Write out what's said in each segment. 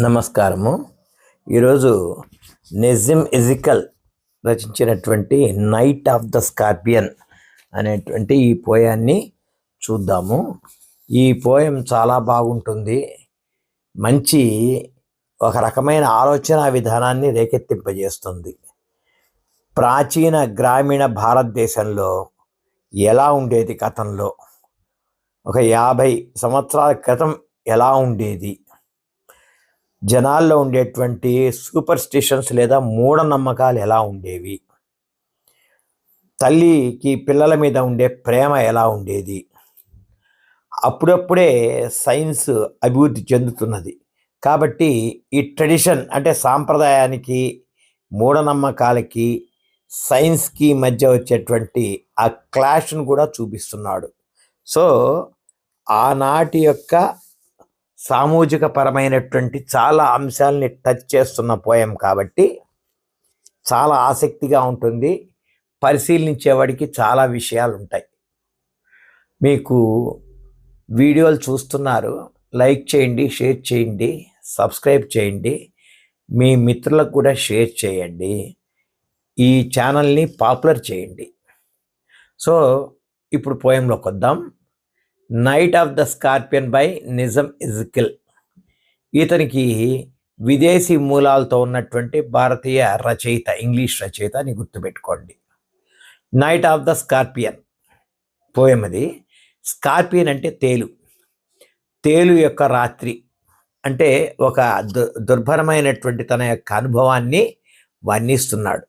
నమస్కారము. ఈరోజు నెజిమ్ ఎజికల్ రచించినటువంటి నైట్ ఆఫ్ ద స్కార్పియన్ అనేటువంటి ఈ పోయాన్ని చూద్దాము. ఈ పోయం చాలా బాగుంటుంది. మంచి ఒక రకమైన ఆలోచన విధానాన్ని రేకెత్తింపజేస్తుంది. ప్రాచీన గ్రామీణ భారతదేశంలో ఎలా ఉండేది గతంలో? ఒక యాభై సంవత్సరాల క్రితం ఎలా ఉండేది? జనాల్లో ఉండేటువంటి సూపర్ స్టిషన్స్ లేదా మూఢనమ్మకాలు ఎలా ఉండేవి? తల్లికి పిల్లల మీద ఉండే ప్రేమ ఎలా ఉండేది? అప్పుడప్పుడే సైన్స్ అభివృద్ధి చెందుతున్నది. కాబట్టి ఈ ట్రెడిషన్ అంటే సాంప్రదాయానికి మూఢనమ్మకాలకి సైన్స్కి మధ్య వచ్చేటువంటి ఆ క్లాష్ను కూడా చూపిస్తున్నాడు. సో ఆనాటి యొక్క సామూహిక పరమైనటువంటి చాలా అంశాలని టచ్ చేస్తున్న పోయం కాబట్టి చాలా ఆసక్తిగా ఉంటుంది. పరిశీలించేవాడికి చాలా విషయాలు ఉంటాయి మీకు వీడియోలు చూస్తున్నారు లైక్ చేయండి షేర్ చేయండి సబ్స్క్రైబ్ చేయండి మీ మిత్రులకు కూడా షేర్ చేయండి ఈ ఛానల్ని పాపులర్ చేయండి. సో ఇప్పుడు పోయంలోకి వద్దాం. Night of the scorpion by Nissim Ezekiel ఇతనికి విదేశీ మూలాలతో ఉన్నటువంటి భారతీయ రచయిత ఇంగ్లీష్ రచయిత అని గుర్తుపెట్టుకోండి. Night of the scorpion poem అది. స్కార్పియన్ అంటే తేలు. తేలు యొక్క రాత్రి. అంటే ఒక దు దుర్భరమైనటువంటి తన యొక్క అనుభవాన్ని వర్ణిస్తున్నాడు.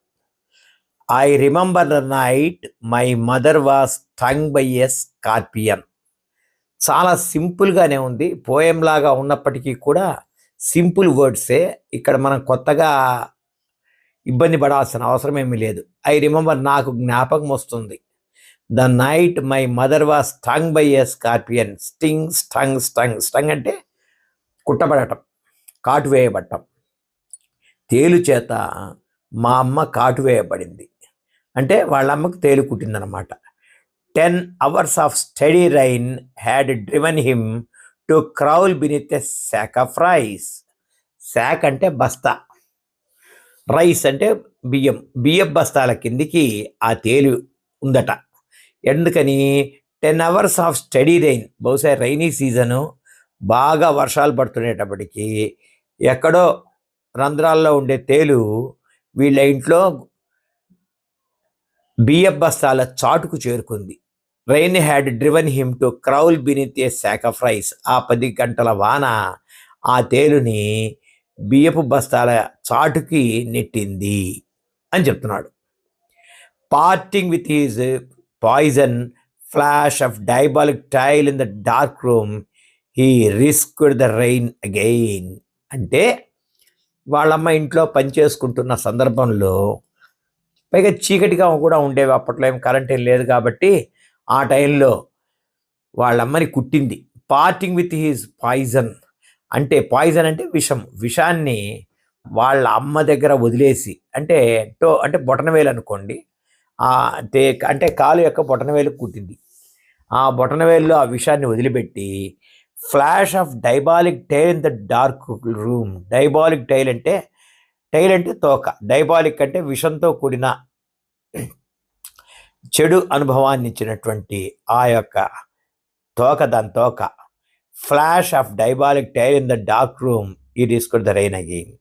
I remember the night my mother was stung by a scorpion చాలా సింపుల్గానే ఉంది. పోయం లాగా ఉన్నప్పటికీ కూడా సింపుల్ వర్డ్సే. ఇక్కడ మనం కొత్తగా ఇబ్బంది పడాల్సిన అవసరం ఏమీ లేదు. ఐ రిమెంబర్ నాకు జ్ఞాపకం వస్తుంది. The night my mother was stung by a scorpion. Sting stung stung stung అంటే కుట్టబడటం కాటు వేయబడటం. తేలు చేత మా అమ్మ కాటు వేయబడింది. అంటే వాళ్ళ అమ్మకు తేలు కుట్టిందనమాట. Ten hours of steady rain had driven him to crawl beneath a sack of rice sack అంటే బస్తా. రైస్ అంటే బియ్యం. బియ్యం బస్తాల కిందికి ఆ తేలు ఉందట. ఎందుకని? Ten hours of steady rain బహుశా రైనీ సీజను బాగా వర్షాలు పడుతుండేటప్పటికీ ఎక్కడో రంధ్రాల్లో ఉండే తేలు వీళ్ళ ఇంట్లో బియ్యం బస్తాల చాటుకు చేరుకుంది. Rain had driven him to crawl beneath a sack of rice ఆ పది గంటల వాన ఆ తేలుని బియ్యపు బస్తాల చాటుకి నెట్టింది అని చెప్తున్నాడు. Parting with his poison flash of diabolic tail in the dark room he risked the rain again అంటే వాళ్ళమ్మ ఇంట్లో పనిచేసుకుంటున్న సందర్భంలో పైగా చీకటిగా కూడా ఉండేవి అప్పట్లో ఏం కరెంట్ ఏం లేదు కాబట్టి ఆ టైంలో వాళ్ళమ్మని కుట్టింది. Parting with his poison. అంటే పాయిజన్ అంటే విషం. విషాన్ని వాళ్ళ అమ్మ దగ్గర వదిలేసి అంటే టో అంటే బొటనవేలు అనుకోండి. తే అంటే కాలు యొక్క బొటనవేలు కుట్టింది. ఆ బొటనవేలులో ఆ విషాన్ని వదిలిపెట్టి flash of diabolic tail in the dark room. Diabolic tail అంటే టైల్ అంటే తోక. డైబాలిక్ అంటే విషంతో కూడిన చెడు అనుభవాన్ని ఇచ్చినటువంటి ఆ యొక్క తోక దాని తోక. Flash of diabolic tail in the dark room ఈ తీసుకుని ద రైన్ అగెయిన్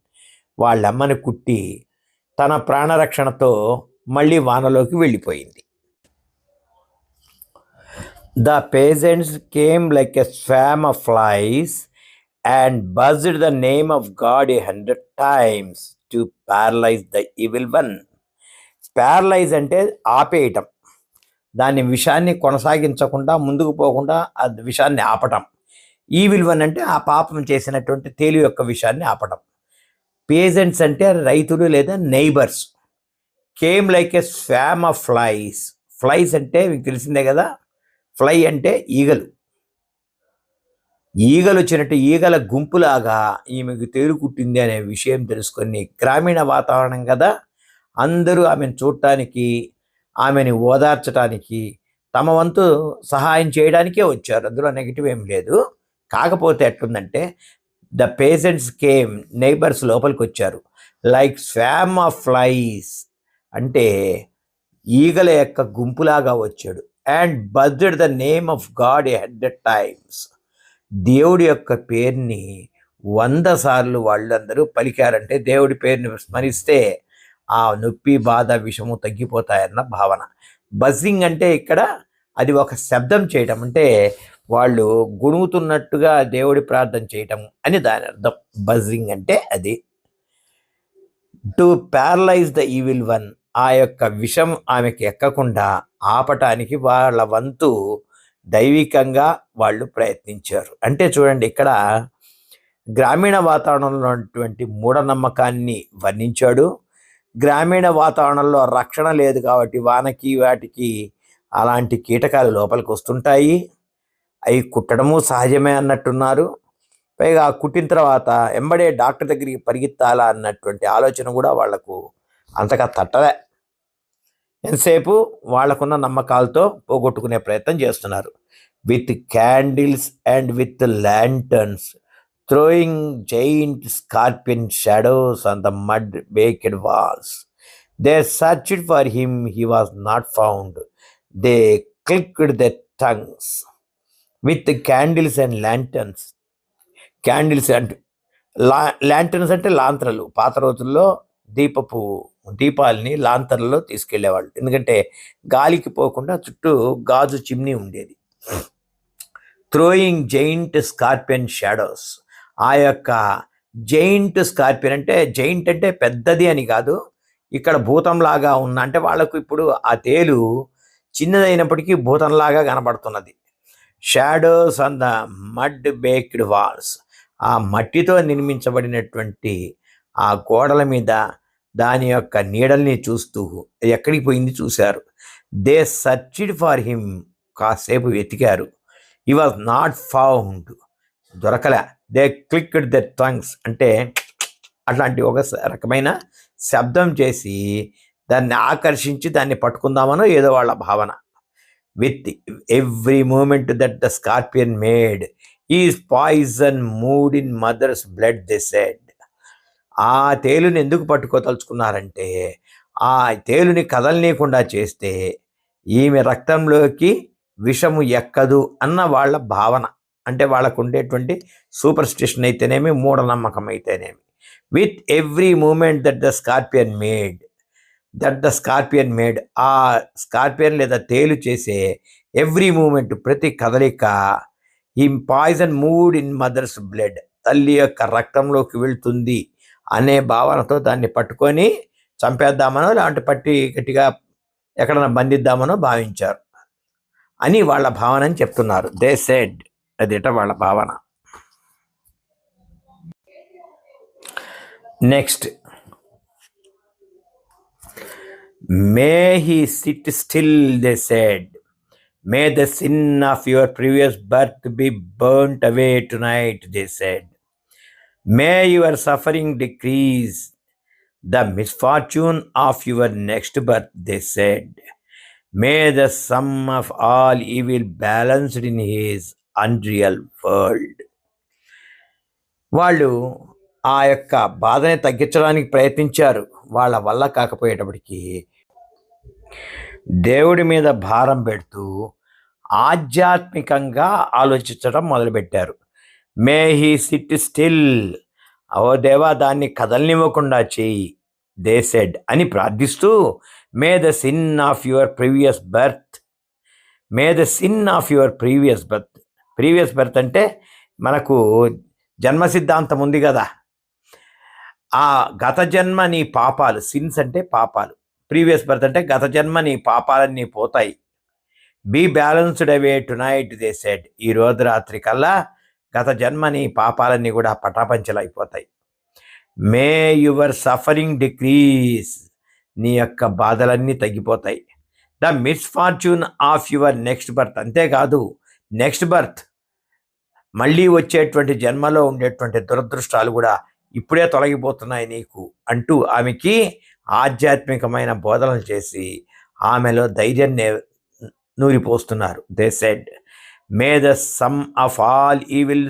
వాళ్ళమ్మని కుట్టి తన ప్రాణరక్షణతో మళ్ళీ వానలోకి వెళ్ళిపోయింది. The peasants came like a swarm of flies and buzzed the name of God a hundred times to paralyse the evil one paralyse అంటే ఆపేయటం. దాని విషాన్ని కొనసాగించకుండా ముందుకు పోకుండా ఆ విషాన్ని ఆపటం. ఈ విలువనంటే ఆ పాపం చేసినటువంటి తేలి యొక్క విషయాన్ని ఆపటం. పేజెంట్స్ అంటే రైతులు లేదా neighbours. Came like a swarm of flies. Flies అంటే మీకు తెలిసిందే కదా ఫ్లై అంటే ఈగలు. ఈగలు వచ్చినట్టు ఈగల గుంపులాగా ఈమెకు తేలు కుట్టింది అనే విషయం తెలుసుకొని గ్రామీణ వాతావరణం కదా అందరూ ఆమెను చూడటానికి ఆమెని ఓదార్చడానికి తమ వంతు సహాయం చేయడానికే వచ్చారు. అందులో నెగిటివ్ ఏం లేదు. కాకపోతే ఎట్లుందంటే ద పేషెంట్స్ కేమ్ నైబర్స్ లోపలికి వచ్చారు లైక్ స్వామ్ ఆఫ్ ఫ్లైస్ అంటే ఈగల యొక్క గుంపులాగా వచ్చాడు. And buzzed the name of God at the times దేవుడి యొక్క పేరుని వంద సార్లు వాళ్ళందరూ పలికారంటే దేవుడి పేరుని స్మరిస్తే ఆ నొప్పి బాధ విషము తగ్గిపోతాయన్న భావన. బజ్జింగ్ అంటే ఇక్కడ అది ఒక శబ్దం చేయటం. అంటే వాళ్ళు గుణుగుతున్నట్టుగా దేవుడి ప్రార్థన చేయటం అని దాని అర్థం. బజ్జింగ్ అంటే అది. To paralyse the evil one ఆ యొక్క విషం ఆమెకి ఎక్కకుండా ఆపటానికి వాళ్ళ వంతు దైవికంగా వాళ్ళు ప్రయత్నించారు. అంటే చూడండి ఇక్కడ గ్రామీణ వాతావరణంలో ఉన్నటువంటి మూఢనమ్మకాన్ని వర్ణించాడు. గ్రామీణ వాతావరణంలో రక్షణ లేదు కాబట్టి వానకి వాటికి అలాంటి కీటకాలు లోపలికి వస్తుంటాయి. అవి కుట్టడము సహజమే అన్నట్టున్నారు. పైగా కుట్టిన తర్వాత ఎంబడే డాక్టర్ దగ్గరికి పరిగెత్తాలా అన్నటువంటి ఆలోచన కూడా వాళ్ళకు అంతగా తట్టలే. ఎంతసేపు వాళ్ళకున్న నమ్మకాలతో పోగొట్టుకునే ప్రయత్నం చేస్తున్నారు. With candles and with lanterns. Throwing giant scorpion shadows on the mud baked walls they searched for him he was not found they clicked the tongues with candles and lanterns candles అంటే లా lanterns అంటే లాంత్రలు. పాత రోజుల్లో దీపపు దీపాలని లాంతర్లలో తీసుకెళ్ళేవాళ్ళు ఎందుకంటే గాలికి పోకుండా చుట్టూ గాజు చిమ్నీ ఉండేది. త్రోయింగ్ జైంట్ స్కార్పియన్ షాడోస్ ఆ యొక్క జైంట్ స్కార్పియన్ అంటే జైంట్ అంటే పెద్దది అని కాదు ఇక్కడ భూతంలాగా ఉన్న అంటే వాళ్ళకు ఇప్పుడు ఆ తేలు చిన్నదైనప్పటికీ భూతంలాగా కనబడుతున్నది. Shadows on the mud baked walls ఆ మట్టితో నిర్మించబడినటువంటి ఆ గోడల మీద దాని యొక్క నీడల్ని చూస్తూ ఎక్కడికి పోయింది చూశారు. దే సర్చిడ్ ఫార్ హిమ్ కాసేపు వెతికారు. ఈ వాజ్ నాట్ ఫౌండ్ దొరకలే. దే క్లిక్డ్ ద టంగ్స్ అంటే అట్లాంటి ఒక రకమైన శబ్దం చేసి దాన్ని ఆకర్షించి దాన్ని పట్టుకుందామనో ఏదో వాళ్ళ భావన. With every moment that the scorpion made his poison moved in mother's blood they said ఆ తేలుని ఎందుకు పట్టుకోదలుచుకున్నారంటే ఆ తేలుని కదలనీయకుండా చేస్తే ఈమె రక్తంలోకి విషము ఎక్కదు అన్న వాళ్ళ భావన. అంటే వాళ్ళకు ఉండేటువంటి సూపర్ స్టిషన్ అయితేనేమి మూఢనమ్మకం అయితేనేమి with every moment that the scorpion made that the scorpion made ఆ స్కార్పియన్ లేదా తేలు చేసే ఎవ్రీ మూమెంట్ ప్రతి కదలిక ఈ poison moved in mother's blood తల్లి యొక్క రక్తంలోకి వెళ్తుంది అనే భావనతో దాన్ని పట్టుకొని చంపేద్దామనో లేదంటే పట్టి గట్టిగా ఎక్కడన్నా బంధిద్దామనో భావించారు. అని వాళ్ళ భావన అని చెప్తున్నారు. They said. అదిట వాళ్ళ భావన next may he sit still they said may the sin of your previous birth be burnt away tonight they said May your suffering decrease the misfortune of your next birth, they said. May the sum of all evil balanced in his unreal world వాళ్ళు ఆ యొక్క బాధని తగ్గించడానికి ప్రయత్నించారు. వాళ్ళ వల్ల కాకపోయేటప్పటికీ దేవుడి మీద భారం పెడుతూ ఆధ్యాత్మికంగా ఆలోచించడం మొదలుపెట్టారు. May he sit still. ఓ దేవా దాన్ని కదలనివ్వకుండా చేయి దే సెడ్ అని ప్రార్థిస్తూ may the sin of your previous birth may the sin of your previous birth previous birth అంటే మనకు జన్మ సిద్ధాంతం ఉంది కదా. ఆ గత జన్మ నీ పాపాలు సిన్స్ అంటే పాపాలు. ప్రీవియస్ బర్త్ అంటే గత జన్మ నీ పాపాలన్నీ పోతాయి. Be balanced away tonight they said. ఈ రోజు రాత్రి కల్లా గత జన్మని పాపాలన్నీ కూడా పటాపంచలైపోతాయి. May your suffering decrease. నీ యొక్క బాధలన్నీ తగ్గిపోతాయి. The misfortune of your next birth అంతేకాదు. నెక్స్ట్ బర్త్ మళ్ళీ వచ్చేటువంటి జన్మలో ఉండేటువంటి దురదృష్టాలు కూడా ఇప్పుడే తొలగిపోతున్నాయి నీకు అంటూ ఆమెకి ఆధ్యాత్మికమైన బోధనలు చేసి ఆమెలో ధైర్యాన్ని నూరిపోస్తున్నారు. They said may the sum of all evil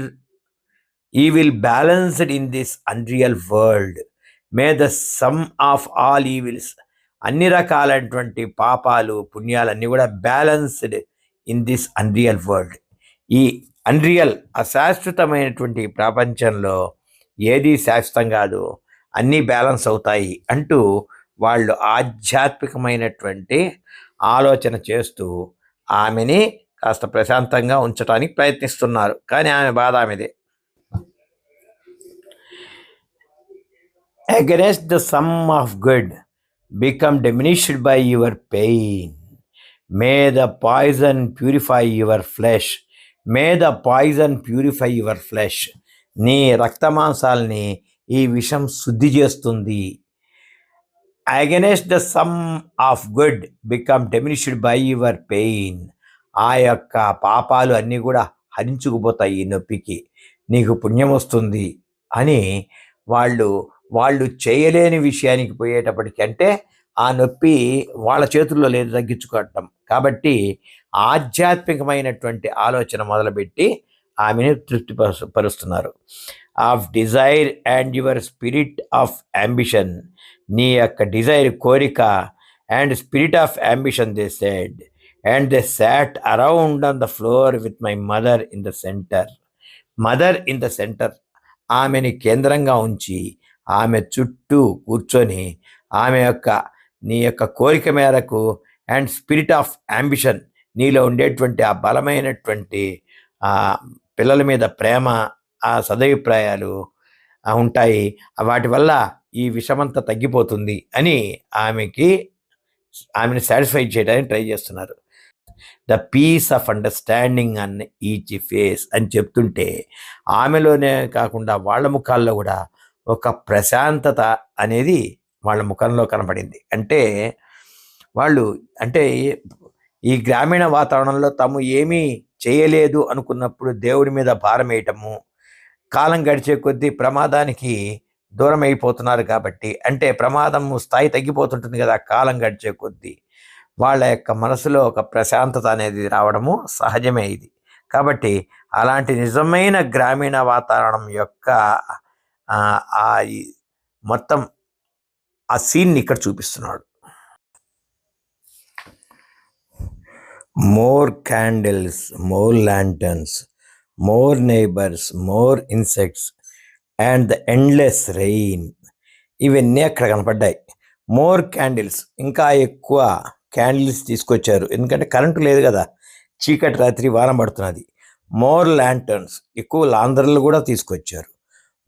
will balanced in this unreal world may the sum of all evils అన్ని రకాలైనటువంటి పాపాలు పుణ్యాలన్నీ కూడా balanced in this unreal world ఈ అన్రియల్ అశాశ్వతమైనటువంటి ప్రపంచంలో ఏది శాశ్వతం కాదు అన్నీ బ్యాలెన్స్ అవుతాయి అంటూ వాళ్ళు ఆధ్యాత్మికమైనటువంటి ఆలోచన చేస్తూ ఆమెని కాస్త ప్రశాంతంగా ఉంచడానికి ప్రయత్నిస్తున్నారు. కానీ ఆమె బాధ ఆమెదే. Against the sum of good become diminished by your pain. May the poison purify your flesh may the poison purify your flesh నీ రక్తమాంసాల్ని ఈ విషం శుద్ధి చేస్తుంది. Against the sum of good become diminished by your pain ఆ యొక్క పాపాలు అన్నీ కూడా హరించుకుపోతాయి ఈ నొప్పికి. నీకు పుణ్యం వస్తుంది అని వాళ్ళు వాళ్ళు చేయలేని విషయానికి పోయేటప్పటికంటే అంటే ఆ నొప్పి వాళ్ళ చేతుల్లో లేదు తగ్గించుకోవటం. కాబట్టి ఆధ్యాత్మికమైనటువంటి ఆలోచన మొదలుపెట్టి ఆమెను తృప్తిపరు పరుస్తున్నారు. Of desire and your spirit of ambition. నీ యొక్క డిజైర్ కోరిక and spirit of ambition they said. And they sat around on the floor with my mother in the center. Mother in the center. ఆమెని కేంద్రంగా ఉంచి ఆమె చుట్టూ కూర్చొని ఆమె యొక్క నీ యొక్క కోరిక మేరకు అండ్ స్పిరిట్ ఆఫ్ అంబిషన్ నీలో ఉండేటువంటి ఆ బలమైనటువంటి ఆ పిల్లల మీద ప్రేమ ఆ సదభిప్రాయాలు ఉంటాయి. వాటి వల్ల ఈ విషమంతా తగ్గిపోతుంది అని ఆమెకి ఆమెను సాటిస్ఫై చేయడానికి ట్రై చేస్తున్నారు. The peace of understanding on each face అని చెప్తుంటే ఆమెలోనే కాకుండా వాళ్ళ ముఖాల్లో కూడా ఒక ప్రశాంతత అనేది వాళ్ళ ముఖంలో కనబడింది. అంటే వాళ్ళు అంటే ఈ గ్రామీణ వాతావరణంలో తాము ఏమీ చేయలేదు అనుకున్నప్పుడు దేవుడి మీద భారం వేయటము కాలం గడిచే కొద్దీ ప్రమాదానికి దూరం అయిపోతున్నారు కాబట్టి అంటే ప్రమాదం స్థాయి తగ్గిపోతుంటుంది కదా కాలం గడిచే కొద్దీ వాళ్ళ యొక్క మనసులో ఒక ప్రశాంతత అనేది రావడము సహజమే ఇది. కాబట్టి అలాంటి నిజమైన గ్రామీణ వాతావరణం యొక్క ఆ మొత్తం ఆ సీన్ని ఇక్కడ చూపిస్తున్నాడు. More candles more lanterns more neighbours more insects and the endless rain ఇవన్నీ అక్కడ కనపడ్డాయి. మోర్ క్యాండిల్స్ ఇంకా ఎక్కువ క్యాండిల్స్ తీసుకొచ్చారు. ఎందుకంటే కరెంటు లేదు కదా. చీకటి రాత్రి వారం పడుతున్నది. మోర్ ల్యాంటర్న్స్ ఎక్కువ లాందర్లు కూడా తీసుకొచ్చారు.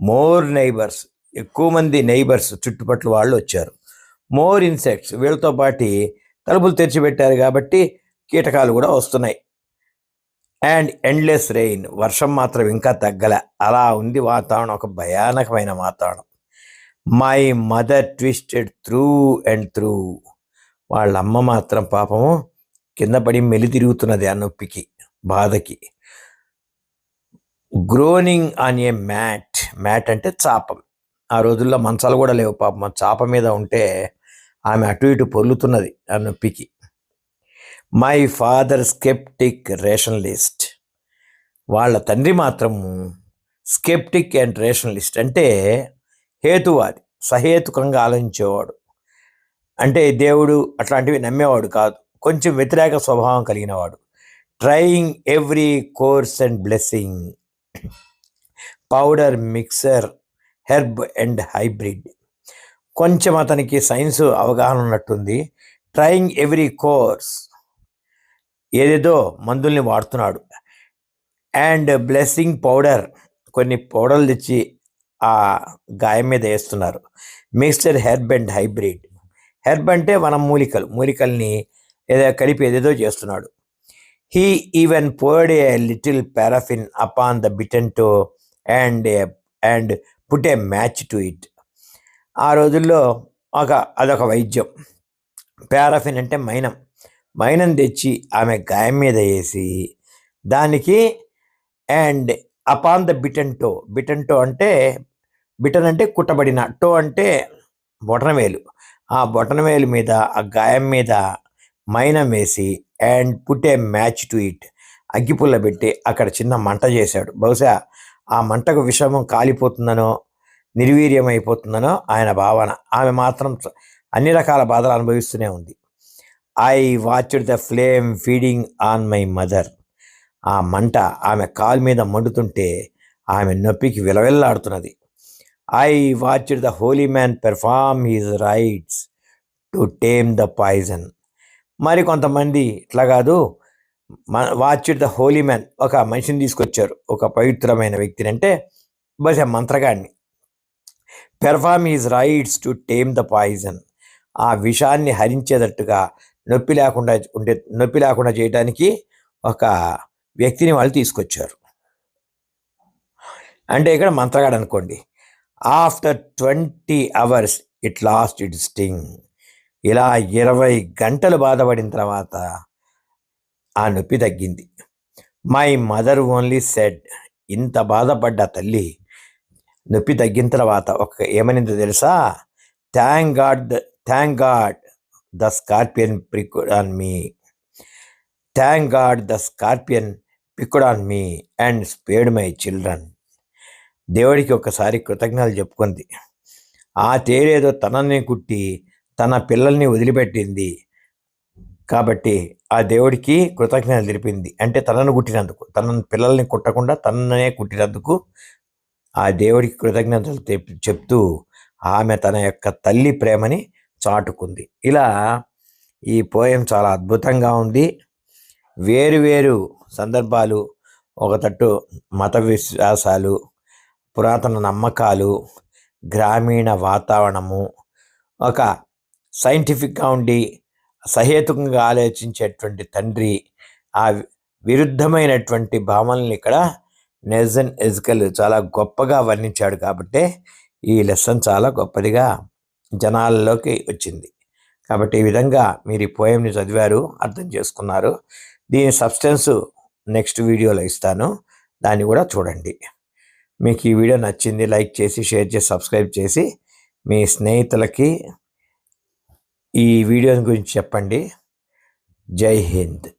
మోర్ నైబర్స్ ఎక్కువ మంది నైబర్స్ చుట్టుపట్ల వాళ్ళు వచ్చారు. మోర్ ఇన్సెక్ట్స్ వీళ్ళతో పాటి తలుపులు తెరిచిపెట్టారు కాబట్టి కీటకాలు కూడా వస్తున్నాయి. అండ్ ఎండ్లెస్ రెయిన్ వర్షం మాత్రం ఇంకా తగ్గల. అలా ఉంది వాతావరణం ఒక భయానకమైన వాతావరణం. My mother twisted through and through వాళ్ళ అమ్మ మాత్రం పాపము కింద పడి మెలి తిరుగుతున్నది ఆ నొప్పికి బాధకి. Groaning on a mat mat అంటే చాపం. ఆ రోజుల్లో మంచాలు కూడా లేవు పాపం. చాప మీద ఉంటే ఆమె అటు ఇటు పొర్లుతున్నది ఆ నొప్పికి. మై ఫాదర్ స్కెప్టిక్ రేషనలిస్ట్ వాళ్ళ తండ్రి మాత్రము స్కెప్టిక్ అండ్ రేషనలిస్ట్ అంటే హేతువాది సహేతుకంగా ఆలోచించేవాడు. అంటే దేవుడు అట్లాంటివి నమ్మేవాడు కాదు. కొంచెం వ్యతిరేక స్వభావం కలిగినవాడు. Trying every course and blessing powder mixer herb and hybrid. కొంచెం అతనికి సైన్స్ అవగాహన ఉన్నట్టుంది. Trying every course. ఏదేదో మందుల్ని వాడుతున్నాడు. అండ్ బ్లెస్సింగ్ పౌడర్ కొన్ని పౌడర్లు తెచ్చి ఆ గాయం మీద వేస్తున్నారు. Mixture herb and hybrid. Herb అంటే వనం మూలికలు. మూలికల్ని ఏదో కలిపి ఏదేదో చేస్తున్నాడు. He even poured a little paraffin upon the bitten toe and and put a match to it. ఆ రోజుల్లో ఒక అదొక వైద్యం. పారాఫిన్ అంటే మైనం. మైనం తెచ్చి ఆమె గాయం మీద వేసి దానికి and upon the bitten toe bitten toe అంటే బిటన్ అంటే కుట్టబడిన టో అంటే బొటనవేలు ఆ బొటనవేలు మీద ఆ గాయం మీద మైనం వేసి and put a match to it. అగ్గిపుల్ల పెట్టి అక్కడ చిన్న మంట చేశాడు. బహుశా ఆ మంటకు విషమం కాలిపోతుందనో నిర్వీర్యం అయిపోతుందనో ఆయన భావన. ఆమె మాత్రం అన్ని రకాల బాధలు అనుభవిస్తూనే ఉంది. I watched the flame feeding on my mother ఆ మంట ఆమె కాలు మీద మండుతుంటే ఆమె నొప్పికి విలవిల్లాడుతున్నది. I watched the holy man perform his rites to tame the poison మరి కొంతమంది ఇట్లా కాదు వాచ్డ్ ద హోలీ మ్యాన్ ఒక మనిషిని తీసుకొచ్చారు. ఒక పవిత్రమైన వ్యక్తిని అంటే బహుశా మంత్రగాడిని. Perform his rites to tame the poison ఆ విషాన్ని హరించేటట్టుగా నొప్పి లేకుండా ఉండే నొప్పి లేకుండా చేయడానికి ఒక వ్యక్తిని వాళ్ళు తీసుకొచ్చారు. అంటే ఇక్కడ మంత్రగాడు అనుకోండి. After twenty hours it lost it sting ఇలా ఇరవై గంటలు బాధపడిన తర్వాత ఆ నొప్పి తగ్గింది. మై మదర్ ఓన్లీ సెడ్ ఇంత బాధపడ్డ తల్లి నొప్పి తగ్గిన తర్వాత ఒక ఏమనిందో తెలుసా? Thank God thank God the scorpion picked on me thank God the scorpion picked on me and spared my children. దేవుడికి ఒకసారి కృతజ్ఞతలు చెప్పుకుంది. ఆ తేరేదో తనని కుట్టి తన పిల్లల్ని వదిలిపెట్టింది. కాబట్టి ఆ దేవుడికి కృతజ్ఞతలు తెలిపింది. అంటే తనను కుట్టినందుకు తన పిల్లల్ని కుట్టకుండా తననే కుట్టినందుకు ఆ దేవుడికి కృతజ్ఞతలు చెప్తూ ఆమె తన యొక్క తల్లి ప్రేమని చాటుకుంది. ఇలా ఈ పోయం చాలా అద్భుతంగా ఉంది. వేరు వేరు సందర్భాలు ఒక తట్టు మత విశ్వాసాలు పురాతన నమ్మకాలు గ్రామీణ వాతావరణము ఒక సైంటిఫిక్గా ఉండి సహేతుకంగా ఆలోచించేటువంటి తండ్రి ఆ విరుద్ధమైనటువంటి భావనల్ని ఇక్కడ నెజన్ ఎజ్కల్ చాలా గొప్పగా వర్ణించాడు కాబట్టే ఈ లెసన్ చాలా గొప్పదిగా జనాల్లోకి వచ్చింది. కాబట్టి ఈ విధంగా మీరు ఈ పోయంని చదివారు అర్థం చేసుకున్నారు. దీని సబ్స్టెన్స్ నెక్స్ట్ వీడియోలో ఇస్తాను. దాన్ని కూడా చూడండి. మీకు ఈ వీడియో నచ్చింది లైక్ చేసి షేర్ చేసి సబ్స్క్రైబ్ చేసి మీ స్నేహితులకి ఈ వీడియో గురించి చెప్పండి. జై హింద్.